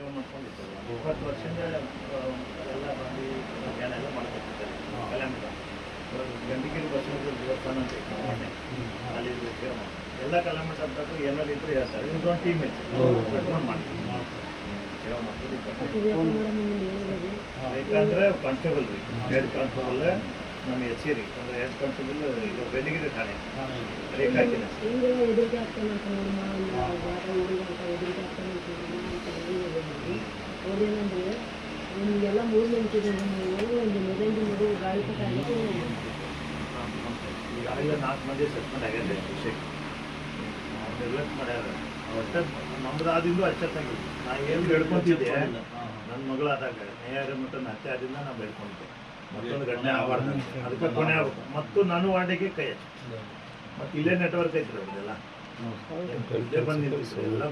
ಇಪ್ಪತ್ತು ವರ್ಷದಿಂದ ಎಲ್ಲ ಬಂದು ಎಲ್ಲ ಮಾಡ್ಕೊತಿದ್ದಾರೆ ಕಲ್ಯಾಣ ಗಂಡಿಗಿರಿ ಬಸವನಗುರು ದೇವಸ್ಥಾನ ಅಂತ ಅಲ್ಲಿ. ಎಲ್ಲ ಕಲ್ಯಾಣ ಹಬ್ಬಕ್ಕೂ ಏನಾದ್ರು ಇದ್ರೆ ಹೇಳ್ತಾರೆ ಇದೊಂದು ಟೀಮ್ ಇತ್ತು ಮಾಡ್ತೀವಿ ಸೇವೆ ಮಾಡ್ತೀವಿ ಯಾಕಂದ್ರೆ ಕಾನ್ಸ್ಟೇಬಲ್ ರೀ ಹೆಡ್ ಕಾನ್ಸ್ಟೇಬಲ್ ನಮ್ಮ ಎಚ್ ಸಿ ರೀ ಅಂದ್ರೆ ಹೆಡ್ ಕಾನ್ಸ್ಟೇಬಲ್ ಇದು ಬೆಳಗಿರಿ ಠಾಣೆ ರೇಖಾಕಿನ ನಿಮಗೆಲ್ಲ ಮೂರು ನಿಂತಿದೆ ನೀವು ಒಂದು ಮೊದಲಿಂದ ಮಗು ಗಾಳಿ ಈಗಾಗಲೇ ನಾಲ್ಕು ಮಂದಿ ಸಸ್ಪೆಂಡ್ ಡೆವಲಪ್ ಮಾಡ್ಯಾರ. ಒಟ್ಟು ನಮ್ದು ಆದಿಂದು ಅಚ್ಚತ್ತಾಗಿಲ್ಲ ನಾ ಏನು ನನ್ನ ಮಗಳಾದಾಗ ನೇರ ಆದಿಂದ ನಾ ಬೆಳ್ಕೊಂಡೆ ಮತ್ತೊಂದು ಘಟನೆ ಆಗಬಾರ್ದು. ಅದಕ್ಕೆ ಕೊನೆ ಆಗ್ಬೇಕು. ಮತ್ತು ನಾನು ವಾರ್ಡಿಗೆ ಕೈ ಹಚ್ಚಿ. ಮತ್ತು ಇಲ್ಲೇ ನೆಟ್ವರ್ಕ್ ಐತ್ರಿ ಅವ್ರದ್ದೆಲ್ಲ. ಇಲ್ಲೇ ಎಲ್ಲ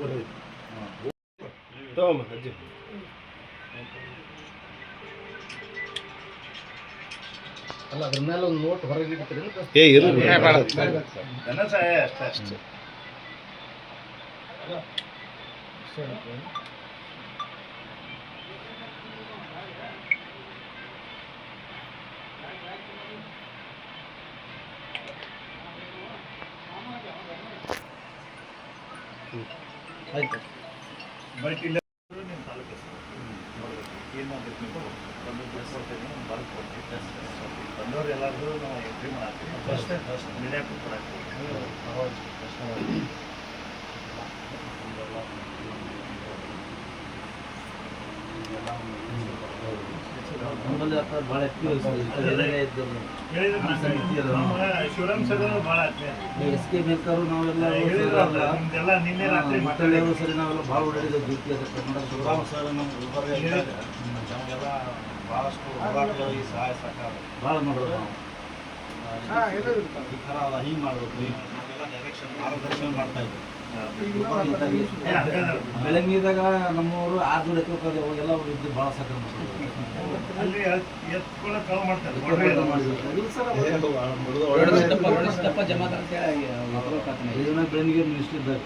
ಅಲ್ಲ ಅದ್ರ ಮೇಲೆ ಒಂದು ನೋಟ್ ಹೊರಗೆ ಇಡ್ತೀರಿ ಏ ಇರು ಧನ ಸಹಾಯ ಅಷ್ಟೇ ಅಷ್ಟೇ. ಆಯ್ತು. ಬಟ್ ಇಲ್ಲ ಕೊಡ್ತೇನೆ ಬರ್ದು ಕೊಡ್ತೀವಿ ಬಂದವ್ರು ಎಲ್ಲರಿಗೂ ನಾವು ಎಂಟ್ರಿ ಮಾಡ್ತೀವಿ ಫಸ್ಟ್ ಫಸ್ಟ್ ಮೀಡಿಯಾಕ್ಕೆ ಕೊಡಾಕ್ತೀವಿ ಫಸ್ಟ್ ಹತ್ರ ಭಾಳ ಆಕ್ಟಿವ್ ಹೇಳಿದ್ರೆ ನಮ್ಮ ಶಿವರಾಮ್ ಸರ್ ಭಾಳ ಎಸ್ ಕೆ ಮೇಲ್ಕರು ನಾವೆಲ್ಲ ನಿಮ್ದೆಲ್ಲ ನಿನ್ನೆ ರಾತ್ರಿ ಸರಿ ನಾವೆಲ್ಲ ಭಾಳ ಓಡಾಡಿದ್ದೇವೆ ಡ್ಯೂಟಿ ಅದು ಶಿವರಾಮ್ ಸರ್ ನಮ್ಮ ಗುಲ್ಬರ್ಗ ನಮಗೆಲ್ಲ ಭಾಳಷ್ಟು ಹೋರಾಟಗಳಿಗೆ ಸಹಾಯ ಸಹಕಾರ. ಭಾಳ ಮಾಡೋದು ನಾವು. ಈ ಥರ ಅಲ್ಲ ಹಿಂಗೆ ಮಾಡಬೇಕು. ನಮಗೆಲ್ಲ ಡೈರೆಕ್ಷನ್ ಮಾರ್ಗದರ್ಶನ ಮಾಡ್ತಾ ಹಂಗಲ್ಲ. ಬೆಳಗ್ಗಿದಾಗ ನಮ್ಮವರು ಆರು ದುಡ್ಡು ಎತ್ಕೋತಾರೆ ಎಲ್ಲ ಅವ್ರು ಇದ್ದು ಭಾಳ ಸರ್ ಬೆಳಗ್ಗೆ ಮಿನಿಸ್ಟರ್ ಇದ್ದಾಗ